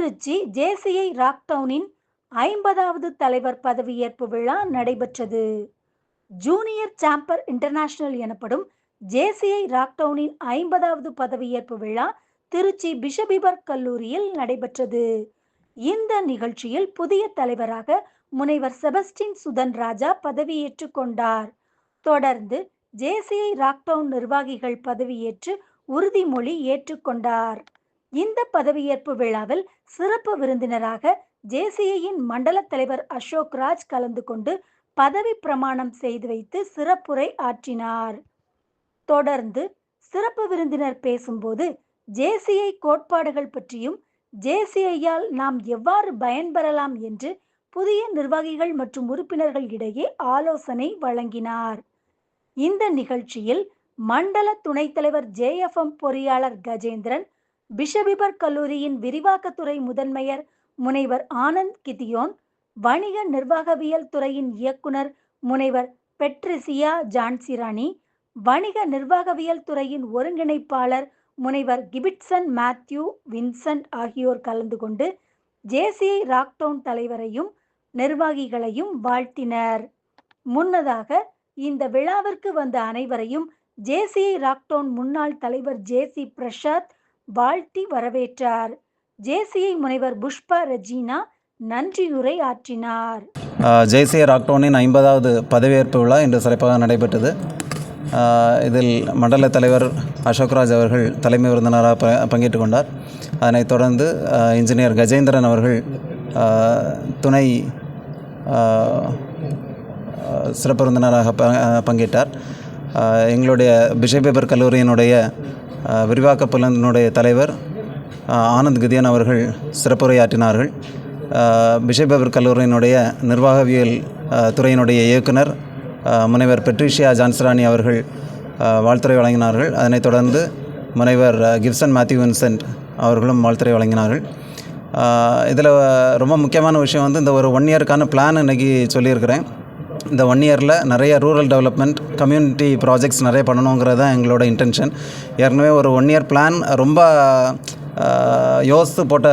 Trichy JCI ராக்டவுனின் ஐம்பதாவது தலைவர் பதவியேற்பு விழா நடைபெற்றது. ஜூனியர் சாம்பர் இன்டர்நேஷனல் எனப்படும் ஜேசிஐ ராக்டவுனின் ஐம்பதாவது பதவியேற்பு விழா திருச்சி பிஷபிபர் கல்லூரியில் நடைபெற்றது. இந்த நிகழ்ச்சியில் புதிய தலைவராக முனைவர் செபஸ்டின் சுதன் ராஜா பதவியேற்றுக் கொண்டார். தொடர்ந்து ஜேசிஐ ராக்டவுன் நிர்வாகிகள் பதவியேற்று உறுதிமொழி ஏற்றுக்கொண்டார் இந்த பதவியேற்பு விழாவில் சிறப்பு விருந்தினராக ஜேசிஐயின் மண்டல தலைவர் அசோக் ராஜ் கலந்து கொண்டு பதவி பிரமாணம் செய்து வைத்து சிறப்புரை ஆற்றினார். தொடர்ந்து சிறப்பு விருந்தினர் பேசும்போது ஜேசிஐ கோட்பாடுகள் பற்றியும் ஜேசிஐயால் நாம் எவ்வாறு பயன்பெறலாம் என்று புதிய நிர்வாகிகள் மற்றும் உறுப்பினர்கள் இடையே ஆலோசனை வழங்கினார். இந்த நிகழ்ச்சியில் மண்டல துணைத் தலைவர் ஜேஎஃப்எம் பொறியாளர் கஜேந்திரன் பிஷபிபர் கல்லூரியின் விரிவாக்கத்துறை முதன்மையர் முனைவர் ஆனந்த் கிதியோன் வணிக நிர்வாகவியல் துறையின் இயக்குனர் முனைவர் பெட்ரிசியா ஜான்சிராணி வணிக நிர்வாகவியல் துறையின் ஒருங்கிணைப்பாளர் முனைவர் கிபிட்சன் மேத்யூ வின்சென்ட் ஆகியோர் கலந்து கொண்டு ஜேசிஐ ராக்டவுன் தலைவரையும் நிர்வாகிகளையும் வாழ்த்தினர். முன்னதாக இந்த விழாவிற்கு வந்த அனைவரையும் ஜேசிஐ ராக்டவுன் முன்னாள் தலைவர் ஜேசி பிரசாத் வாழ்த்தி வரவேற்றார். ஜேசிஐ முனைவர் புஷ்பா ரெஜினா நன்றியுரை ஆற்றினார். ஜேசிஐ ராக்டோனின் ஐம்பதாவது பதவியேற்பு விழா இன்று சிறப்பாக நடைபெற்றது. இதில் மண்டல தலைவர் அசோக்ராஜ் அவர்கள் தலைமை விருந்தினராக ப பங்கேற்றுக் கொண்டார். அதனைத் தொடர்ந்து இன்ஜினியர் கஜேந்திரன் அவர்கள் துணை சிறப்பு விருந்தினராக பங்கேற்றார். எங்களுடைய எங்களுடைய பேப்பர் கல்லூரியினுடைய விரிவாக்க புலனுடைய தலைவர் ஆனந்த் கிதியன் அவர்கள் சிறப்புரையாற்றினார்கள். ஆஹ் கல்லூரியினுடைய நிர்வாகவியல் துறையினுடைய இயக்குனர் முனைவர் பெட்ரிஷியா ஜான்சராணி அவர்கள் வாழ்த்துறை வழங்கினார்கள். அதனைத் தொடர்ந்து முனைவர் கிப்சன் மேத்யூ வின்சென்ட் அவர்களும் வாழ்த்துறை வழங்கினார்கள். இதில் ரொம்ப முக்கியமான விஷயம் வந்து இந்த ஒரு ஒன் இயருக்கான பிளான் இன்றைக்கி சொல்லியிருக்கிறேன். இந்த ஒன் இயரில் நிறைய ரூரல் டெவலப்மெண்ட் கம்யூனிட்டி ப்ராஜெக்ட்ஸ் நிறைய பண்ணணுங்கிறது தான் எங்களோட இன்டென்ஷன் ஏற்கனவே ஒரு ஒன் இயர் பிளான் ரொம்ப யோசித்து போட்ட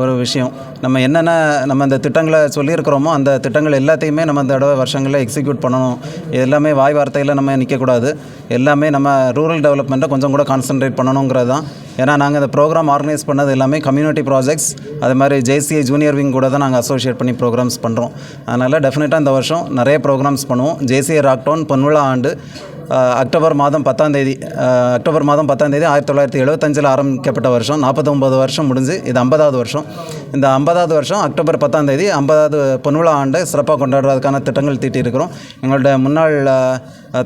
ஒரு விஷயம். நம்ம என்னென்ன நம்ம இந்த திட்டங்களை சொல்லியிருக்கிறோமோ அந்த திட்டங்கள் எல்லாத்தையுமே நம்ம இந்த தடவை வருஷங்களில் எக்ஸிக்யூட் பண்ணணும். இது எல்லாமே வாய் வார்த்தையில் நம்ம நிற்கக்கூடாது. எல்லாமே நம்ம ரூரல் டெவலப்மெண்ட்டை கொஞ்சம் கூட கான்சென்ட்ரேட் பண்ணணுங்கிறது தான். ஏன்னா நாங்கள் இந்த ப்ரோக்ராம் ஆர்கனைஸ் பண்ணது எல்லாமே கம்யூனிட்டி ப்ராஜெக்ட்ஸ் அது மாதிரி ஜேசிஐ ஜூனியர் விங் கூட தான் நாங்கள் அசோசியேட் பண்ணி ப்ரோக்ராம்ஸ் பண்ணுறோம் அதனால் டெஃபினட்டாக இந்த வருஷம் நிறைய ப்ரோக்ராம்ஸ் பண்ணுவோம். ஜேசிஐ ராக்டவுன் பொன்விழா ஆண்டு அக்டோபர் மாதம் பத்தாம் தேதி அக்டோபர் மாதம் பத்தாம் தேதி ஆயிரத்தி தொள்ளாயிரத்தி எழுபத்தஞ்சில் ஆரம்பிக்கப்பட்ட வருஷம். நாற்பத்தொம்பது வருஷம் முடிஞ்சு இது ஐம்பதாவது வருஷம். இந்த ஐம்பதாவது வருஷம் அக்டோபர் பத்தாம் தேதி ஐம்பதாவது பொன்விழா ஆண்டு சிறப்பாக கொண்டாடுறதுக்கான திட்டங்கள் தீட்டியிருக்கிறோம். எங்களோட முன்னாள்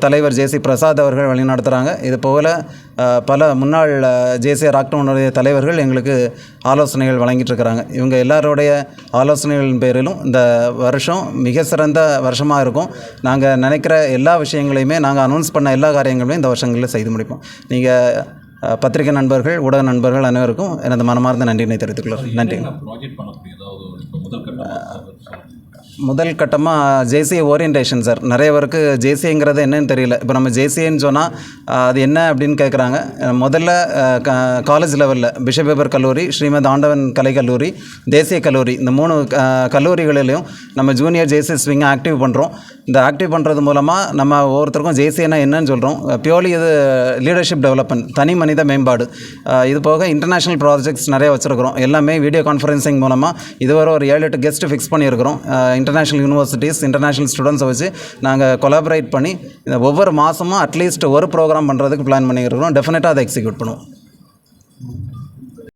தலைவர் ஜேசி பிரசாத் அவர்கள் வழிநடத்துகிறாங்க இது போல் பல முன்னாள் ஜேசி ராக்டவுனுடைய தலைவர்கள் எங்களுக்கு ஆலோசனைகள் வழங்கிட்டு இருக்கிறாங்க இவங்க எல்லாருடைய ஆலோசனைகளின் பேரிலும் இந்த வருஷம் மிக சிறந்த வருஷமாக இருக்கும். நாங்கள் நினைக்கிற எல்லா விஷயங்களையுமே நாங்கள் அனௌன்ஸ் பண்ண எல்லா காரியங்களையும் இந்த வருஷங்களில் செய்து முடிப்போம். நீங்கள் பத்திரிகை நண்பர்கள் ஊடக நண்பர்கள் அனைவருக்கும் எனது மனமார்ந்த நன்றியினை தெரிவித்துக் கொள்கிறேன். நன்றி. முதல் கட்டமாக முதல் ஜேசிஏ ஓரியன்டேஷன் சார் நிறைய பேருக்கு ஜேசிஏங்கிறது என்னன்னு தெரியல. இப்போ நம்ம ஜேசிஏன்னு சொன்னால் அது என்ன அப்படின்னு கேட்குறாங்க முதல்ல காலேஜ் லெவலில் பிஷபேபர் கல்லூரி ஸ்ரீமத் ஆண்டவன் கலை கல்லூரி தேசிய கல்லூரி. இந்த மூணு கல்லூரிகளிலையும் நம்ம ஜூனியர் ஜேசி ஸ்விங்கை ஆக்டிவ் பண்ணுறோம் இந்த ஆக்டிவ் பண்ணுறது மூலமாக நம்ம ஒவ்வொருத்தருக்கும் ஜேசிஏனா என்னன்னு சொல்கிறோம் பியோர்லி இது லீடர்ஷிப் டெவலப்மெண்ட் தனி மனித மேம்பாடு. இது போக இன்டர்நேஷ்னல் ப்ராஜெக்ட்ஸ் நிறைய வச்சுருக்கிறோம். எல்லாமே வீடியோ கான்ஃபரன்சிங் மூலமாக இதுவரை ஒரு ஏழு எட்டு கெஸ்ட்டு ஃபிக்ஸ் பண்ணியிருக்கிறோம். இன்டர்நேஷ்னல் யூனிவர்சிட்டிஸ் இன்டர்நேஷ்னல் ஸ்டூடெண்ட்ஸை வச்சு நாங்கள் கொலாபரேட் பண்ணி இந்த ஒவ்வொரு மாதமும் அட்லீஸ்ட் ஒரு ப்ரோக்ராம் பண்ணுறதுக்கு பிளான் பண்ணியிருக்கிறோம் டெஃபினட்டாக அதை எக்ஸிக்யூட் பண்ணுவோம்.